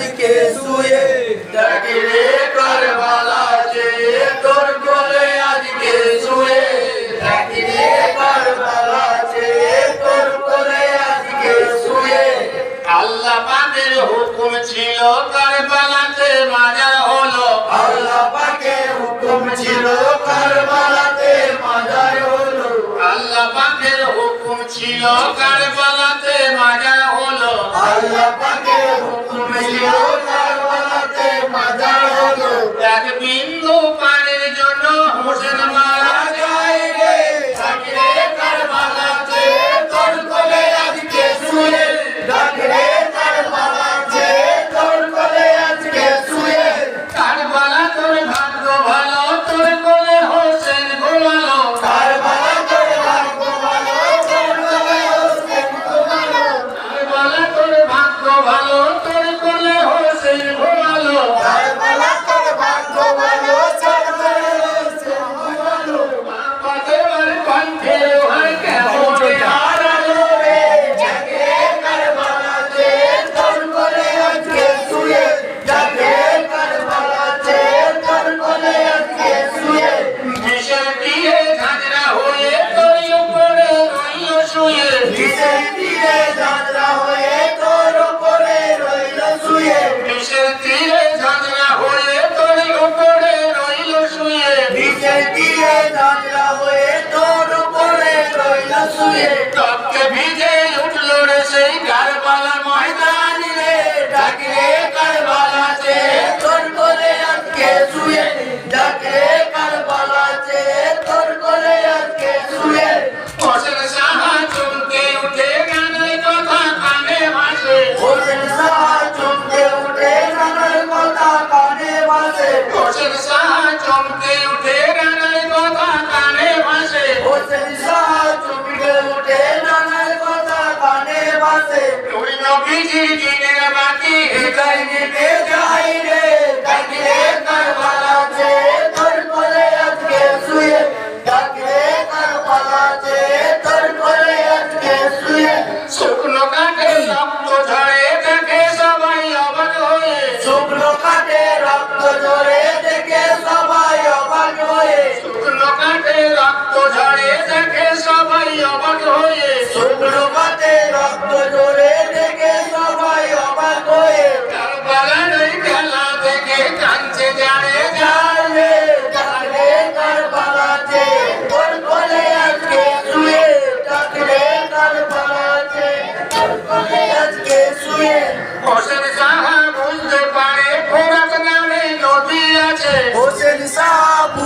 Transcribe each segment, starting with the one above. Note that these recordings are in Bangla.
চাঁদকে শুয়ে থাকলে করবালা যে তোর কোলে আজকে শুয়ে থাকলে করবালা যে তোর কোলে আজকে শুয়ে। আল্লাহ পাকের হুকুম ছিল করবালাতে মারা হলো। আল্লাহ পাকের হুকুম ছিল করবালাতে মারা হলো। আল্লাহ পাকের হুকুম ছিল করবালা রাজবিন্দু পা তীরে ঝাঁঝরা হয়ে তোর উপরে রইল শুয়ে। বিষের তীরে ঝাঁঝরা হয়ে তোর উপরে রইল শুয়ে। বিষের তীরে ঝাঁঝরা হয়ে তোর উপরে রইল শুয়ে। जी जी जी जी जी जी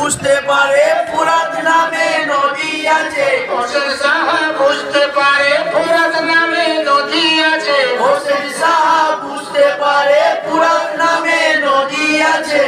বুঝতে পারে পুরাত নামে নদী আছে। হোসেন সাহা বুঝতে পারে পুরাত নামে নদী আছে। হোসেন সাহা বুঝতে পারে পুরাত নামে নদী আছে।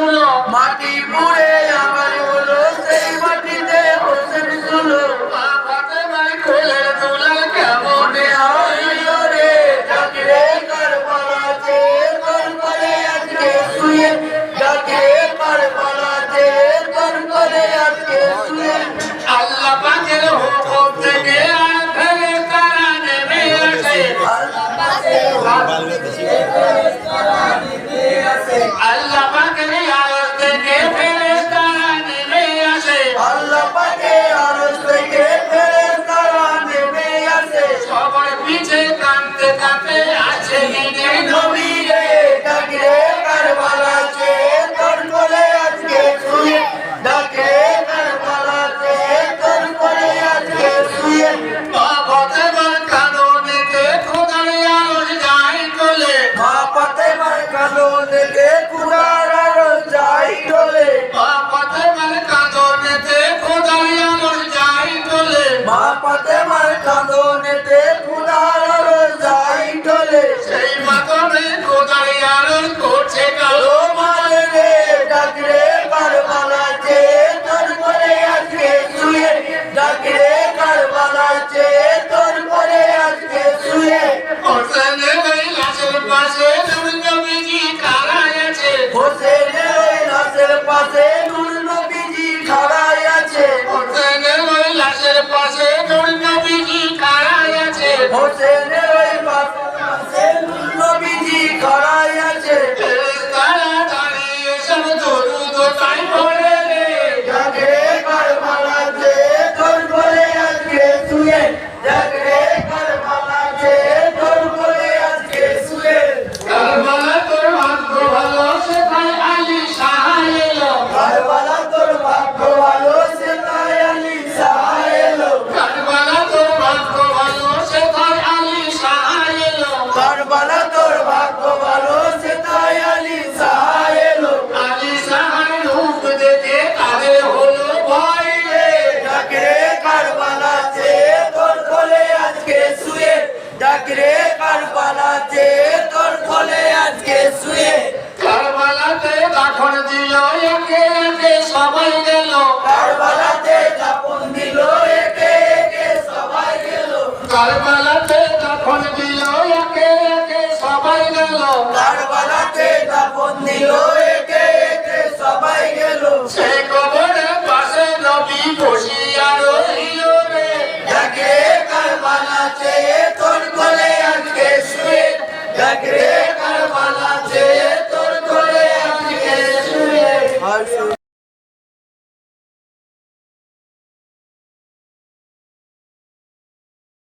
শুলো মাটি পুড়ে আমার হলো সেই মাটিতে হোসেন শুলো ফাতেমাই কোলের দুলা কেমনে হইল রে আজকে শুয়ে। ডাকরে কারবালাতে কারবালে আজকে শুয়ে। আল্লাহ পাকের হুকুম থেকে আখরে Hosanna! কারবালাতে যখন দিল একে একে সবাই গেল। কারবালাতে যখন দিল একে একে সবাই গেল। সে কবরে পাশে নবী বসিয়া রইল রে। একে কারবালাতে